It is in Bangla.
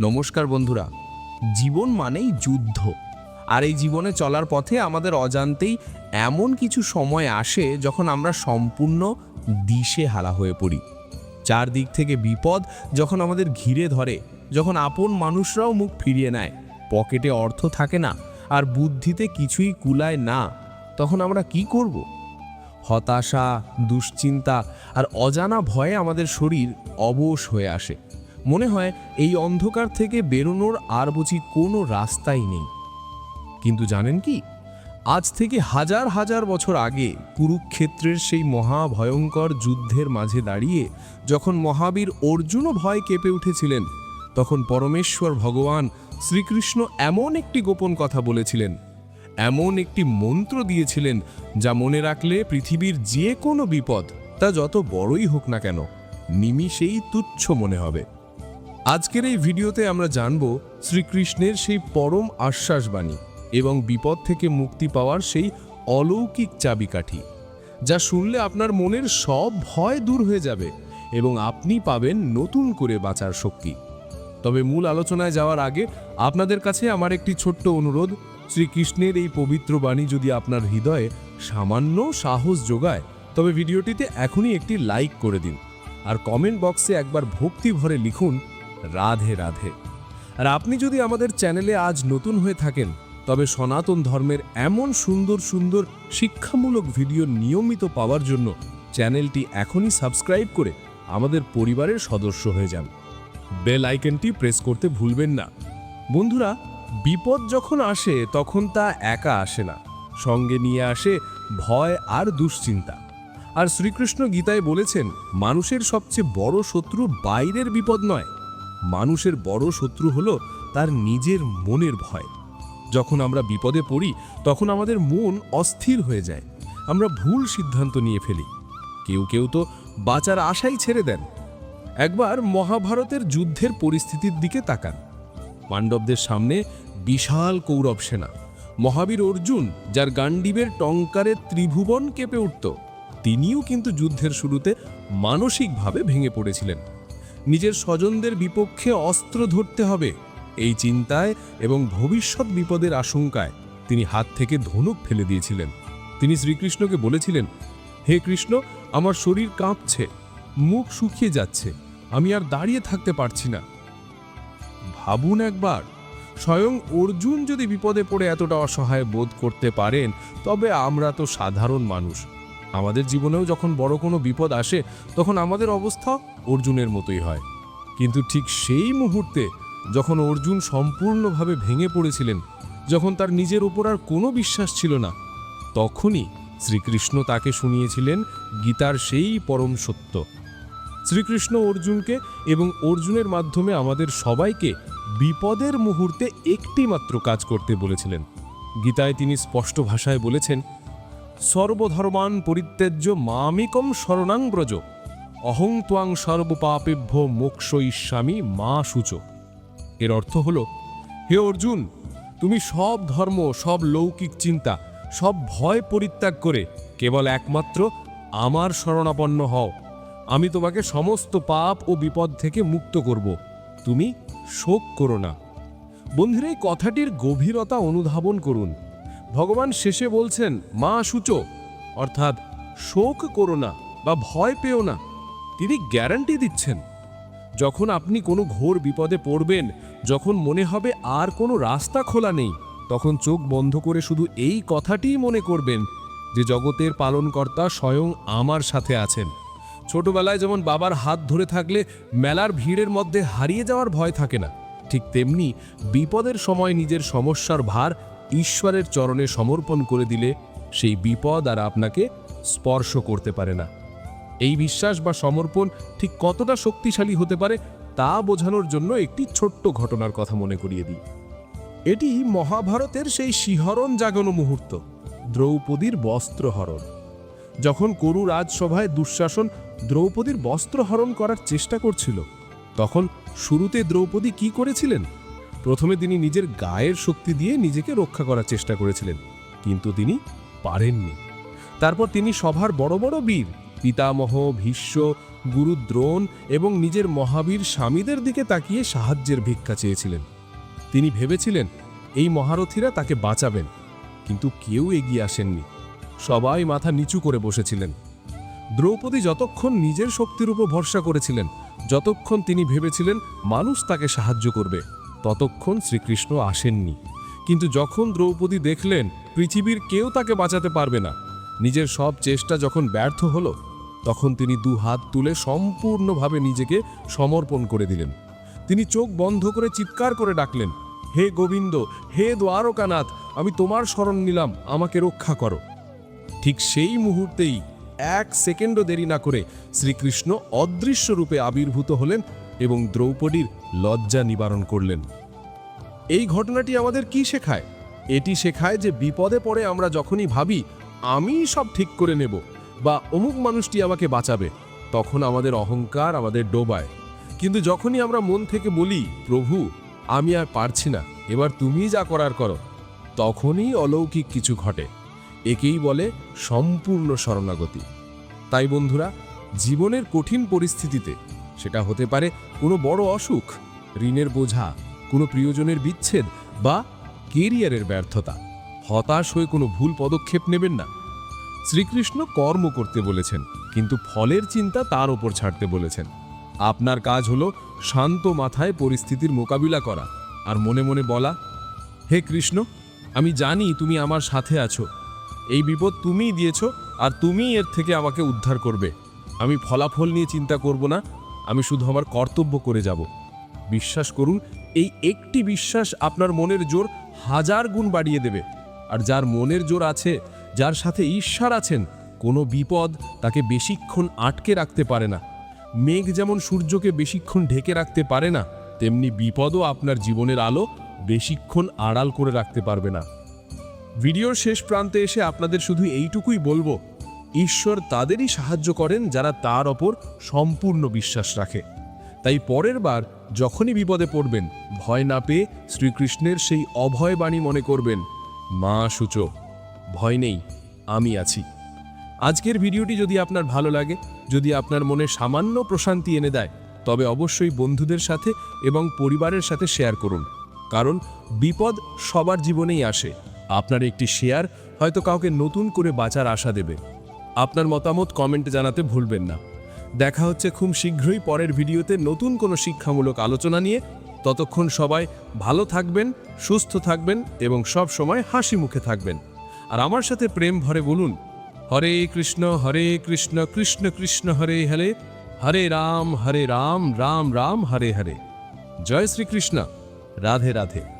নমস্কার বন্ধুরা, জীবন মানেই যুদ্ধ। আর এই জীবনে চলার পথে আমাদের অজান্তেই এমন কিছু সময় আসে যখন আমরা সম্পূর্ণ দিশে হারা হয়ে পড়ি। চারদিক থেকে বিপদ যখন আমাদের ঘিরে ধরে, যখন আপন মানুষরাও মুখ ফিরিয়ে নেয়, পকেটে অর্থ থাকে না আর বুদ্ধিতে কিছুই কুলায় না, তখন আমরা কি করব? হতাশা, দুশ্চিন্তা আর অজানা ভয়ে আমাদের শরীর অবশ হয়ে আসে। মনে হয় এই অন্ধকার থেকে বেরোনোর আর বুঝি কোনো রাস্তাই নেই। কিন্তু জানেন কি? আজ থেকে হাজার হাজার বছর আগে কুরুক্ষেত্রের সেই মহাভয়ঙ্কর যুদ্ধের মাঝে দাঁড়িয়ে যখন মহাবীর অর্জুনও ভয় কেঁপে উঠেছিলেন, তখন পরমেশ্বর ভগবান শ্রীকৃষ্ণ এমন একটি গোপন কথা বলেছিলেন, এমন একটি মন্ত্র দিয়েছিলেন যা মনে রাখলে পৃথিবীর যে কোনো বিপদ, তা যত বড়ই হোক না কেন, নিমিষেই তুচ্ছ মনে হবে। আজকের এই ভিডিওতে আমরা জানব শ্রীকৃষ্ণের সেই পরম আশ্বাসবাণী এবং বিপদ থেকে মুক্তি পাওয়ার সেই অলৌকিক চাবিকাঠি, যা শুনলে আপনার মনের সব ভয় দূর হয়ে যাবে এবং আপনি পাবেন নতুন করে বাঁচার শক্তি। তবে মূল আলোচনায় যাওয়ার আগে আপনাদের কাছে আমার একটি ছোট্ট অনুরোধ, শ্রীকৃষ্ণের এই পবিত্র বাণী যদি আপনার হৃদয়ে সামান্য সাহস যোগায়, তবে ভিডিওটিতে এখনই একটি লাইক করে দিন আর কমেন্ট বক্সে একবার ভক্তি ভরে লিখুন রাধে রাধে। আর আপনি যদি আমাদের চ্যানেলে আজ নতুন হয়ে থাকেন, তবে সনাতন ধর্মের এমন সুন্দর সুন্দর, শিক্ষামূলক ভিডিও নিয়মিত পাওয়ার জন্য চ্যানেলটি এখনই সাবস্ক্রাইব করে আমাদের পরিবারের সদস্য হয়ে যান। বেল আইকনটি প্রেস করতে ভুলবেন না। বন্ধুরা, বিপদ যখন আসে, তখন তা একা আসে না। সঙ্গে নিয়ে আসে ভয় আর দুশ্চিন্তা। আর শ্রীকৃষ্ণ গীতায় বলেছেন, মানুষের সবচেয়ে বড় শত্রু বাইরের বিপদ নয় মানুষের বড় শত্রু হলো তার নিজের মনের ভয়। যখন আমরা বিপদে পড়ি, তখন আমাদের মন অস্থির হয়ে যায়। আমরা ভুল সিদ্ধান্ত নিয়ে ফেলি। কেউ কেউ তো বাঁচার আশাই ছেড়ে দেন। একবার মহাভারতের যুদ্ধের পরিস্থিতির দিকে তাকান। পাণ্ডবদের সামনে বিশাল কৌরব সেনা। মহাবীর অর্জুন, যার গান্ডীবের টঙ্কারে ত্রিভুবন কেঁপে উঠত, তিনিও কিন্তু যুদ্ধের শুরুতে মানসিকভাবে ভেঙে পড়েছিলেন। নিজের স্বজনদের বিপক্ষে অস্ত্র ধরতে হবে। এই চিন্তায় এবং ভবিষ্যৎ বিপদের আশঙ্কায় তিনি হাত থেকে ধনুক ফেলে দিয়েছিলেন। তিনি শ্রীকৃষ্ণকে বলেছিলেন, হে কৃষ্ণ, আমার শরীর কাঁপছে, মুখ শুকিয়ে যাচ্ছে, আমি আর দাঁড়িয়ে থাকতে পারছি না। ভাবুন একবার, স্বয়ং অর্জুন যদি বিপদে পড়ে এতটা অসহায় বোধ করতে পারেন, তবে আমরা তো সাধারণ মানুষ। আমাদের জীবনেও যখন বড় কোনো বিপদ আসে, তখন আমাদের অবস্থা অর্জুনের মতোই হয়। কিন্তু ঠিক সেই মুহূর্তে যখন অর্জুন সম্পূর্ণভাবে ভেঙে পড়েছিলেন, যখন তার নিজের উপর আর কোনো বিশ্বাস ছিল না, তখনই শ্রীকৃষ্ণ তাকে শুনিয়েছিলেন গীতার সেই পরম সত্য। শ্রীকৃষ্ণ অর্জুনকে এবং অর্জুনের মাধ্যমে আমাদের সবাইকে বিপদের মুহূর্তে একটি মাত্র কাজ করতে বলেছিলেন। গীতায় তিনি স্পষ্ট ভাষায় বলেছেন সর্বধর্মান পরিত্যাজ্য মামিকম শরণাং ব্রজ। অহং ত্বাং সর্বপাপেভ্য মোক্ষ ইস্বামী মা সূচ। এর অর্থ হল, হে অর্জুন, তুমি সব ধর্ম, সব লৌকিক চিন্তা, সব ভয় পরিত্যাগ করে কেবল একমাত্র আমার শরণাপন্ন হও। আমি তোমাকে সমস্ত পাপ ও বিপদ থেকে মুক্ত করব। তুমি শোক করো না। বন্ধুরা, এই কথাটির গভীরতা অনুধাবন করুন। ভগবান শেষে বলছেন, মা, সূচো, অর্থাৎ শোক করো না বা ভয় পেও না। তিনি গ্যারান্টি দিচ্ছেন। যখন আপনি কোনো ঘোর বিপদে পড়বেন, যখন মনে হবে আর কোনো রাস্তা খোলা নেই, তখন চোখ বন্ধ করে শুধু এই কথাটিই মনে করবেন যে জগতের পালনকর্তা স্বয়ং আমার সাথে আছেন। ছোটবেলায় যেমন বাবার হাত ধরে থাকলে মেলার ভিড়ের মধ্যে হারিয়ে যাওয়ার ভয় থাকে না, ঠিক তেমনি বিপদের সময় নিজের সমস্যার ভার ঈশ্বরের চরণে সমর্পণ করে দিলে সেই বিপদ আর আপনাকে স্পর্শ করতে পারে না। এই বিশ্বাস বা সমর্পণ ঠিক কতটা শক্তিশালী হতে পারে তা বোঝানোর জন্য একটি ছোট্ট ঘটনার কথা মনে করিয়ে দিই। এটি মহাভারতের সেই শিহরণ জাগানো মুহূর্ত, দ্রৌপদীর বস্ত্রহরণ। যখন করু রাজসভায় দুঃশাসন দ্রৌপদীর বস্ত্রহরণ করার চেষ্টা করছিল, তখন শুরুতে দ্রৌপদী কি করেছিলেন? প্রথমে তিনি নিজের গায়ের শক্তি দিয়ে নিজেকে রক্ষা করার চেষ্টা করেছিলেন, কিন্তু তিনি পারেননি। তারপর তিনি সভার বড় বড় বীর, পিতামহ, ভীষ্ম গুরু দ্রোণ এবং নিজের মহাবীর স্বামীদের দিকে তাকিয়ে সাহায্যের ভিক্ষা চেয়েছিলেন। তিনি ভেবেছিলেন, এই মহারথীরা তাকে বাঁচাবেন, কিন্তু কেউ এগিয়ে আসেননি। সবাই মাথা নিচু করে বসেছিলেন। দ্রৌপদী যতক্ষণ নিজের শক্তির উপর ভরসা করেছিলেন, যতক্ষণ তিনি ভেবেছিলেন মানুষ তাকে সাহায্য করবে। ততক্ষণ শ্রীকৃষ্ণ আসেননি। কিন্তু যখন দ্রৌপদী দেখলেন, পৃথিবীর কেউ তাকে বাঁচাতে পারবে না, নিজের সব চেষ্টা যখন ব্যর্থ হলো, তখন তিনি দু হাত তুলে সম্পূর্ণভাবে নিজেকে সমর্পণ করে দিলেন। তিনি চোখ বন্ধ করে চিৎকার করে ডাকলেন, হে গোবিন্দ, হে দ্বারকানাথ, আমি তোমার স্মরণ নিলাম, আমাকে রক্ষা করো। ঠিক সেই মুহূর্তেই এক সেকেন্ডও দেরি না করে শ্রীকৃষ্ণ অদৃশ্য রূপে আবির্ভূত হলেন এবং দ্রৌপদীর লজ্জা নিবারণ করলেন। এই ঘটনাটি আমাদের কি শেখায়? এটি শেখায় যে বিপদে পড়ে আমরা যখনই ভাবি আমি সব ঠিক করে নেব বা অমুক মানুষটি আমাকে বাঁচাবে, তখন আমাদের অহংকার আমাদের ডোবায়। কিন্তু যখনই আমরা মন থেকে বলি, প্রভু, আমি আর পারছি না, এবার তুমি যা করার করো, তখনই অলৌকিক কিছু ঘটে। একেই বলে সম্পূর্ণ শরণাগতি। তাই বন্ধুরা, জীবনের কঠিন পরিস্থিতিতে সেটা হতে পারে কোনো বড় অসুখ, ঋণের বোঝা কোনো প্রিয়জনের বিচ্ছেদ বা কেরিয়ারের ব্যর্থতা। হতাশ হয়ে কোনো ভুল পদক্ষেপ নেবেন না। শ্রীকৃষ্ণ কর্ম করতে বলেছেন, কিন্তু ফলের চিন্তা তার ওপর ছাড়তে বলেছেন। আপনার কাজ হলো শান্ত মাথায় পরিস্থিতির মোকাবিলা করা আর মনে মনে বলা, হে কৃষ্ণ, আমি জানি তুমি আমার সাথে আছো। এই বিপদ তুমিই দিয়েছ আর তুমিই এর থেকে আমাকে উদ্ধার করবে। আমি ফলাফল নিয়ে চিন্তা করব না, আমি শুধু আমার কর্তব্য করে যাব। বিশ্বাস করুন এই একটি বিশ্বাস আপনার মনের জোর হাজার গুণ বাড়িয়ে দেবে। আর যার মনের জোর আছে, যার সাথে ঈশ্বর আছেন, কোনো বিপদ তাকে বেশিক্ষণ আটকে রাখতে পারে না। মেঘ যেমন সূর্যকে বেশিক্ষণ ঢেকে রাখতে পারে না, তেমনি বিপদও আপনার জীবনের আলো বেশিক্ষণ আড়াল করে রাখতে পারবে না। ভিডিওর শেষ প্রান্তে এসে আপনাদের শুধু এইটুকুই বলব, ঈশ্বর তাদেরই সাহায্য করেন যারা তার ওপর সম্পূর্ণ বিশ্বাস রাখে। তাই পরের বার যখনই বিপদে পড়বেন, ভয় না পেয়ে শ্রীকৃষ্ণের সেই অভয় বাণী মনে করবেন, মা, সূচো, ভয় নেই, আমি আছি। আজকের ভিডিওটি যদি আপনার ভালো লাগে, যদি আপনার মনে সামান্য প্রশান্তি এনে দেয়, তবে অবশ্যই বন্ধুদের সাথে এবং পরিবারের সাথে শেয়ার করুন। কারণ বিপদ সবার জীবনেই আসে। আপনার একটি শেয়ার হয়তো কাউকে নতুন করে বাঁচার আশা দেবে। আপনার মতামত কমেন্টে জানাতে ভুলবেন না। দেখা হচ্ছে খুব শীঘ্রই পরের ভিডিওতে নতুন কোনো শিক্ষামূলক আলোচনা নিয়ে। ততক্ষণ সবাই ভালো থাকবেন, সুস্থ থাকবেন এবং সব সময় হাসি মুখে থাকবেন। আর আমার সাথে প্রেম ভরে বলুন, হরে কৃষ্ণ হরে কৃষ্ণ কৃষ্ণ কৃষ্ণ, হরে হরে হরে রাম হরে রাম রাম রাম, হরে হরে। জয় শ্রীকৃষ্ণ। রাধে রাধে।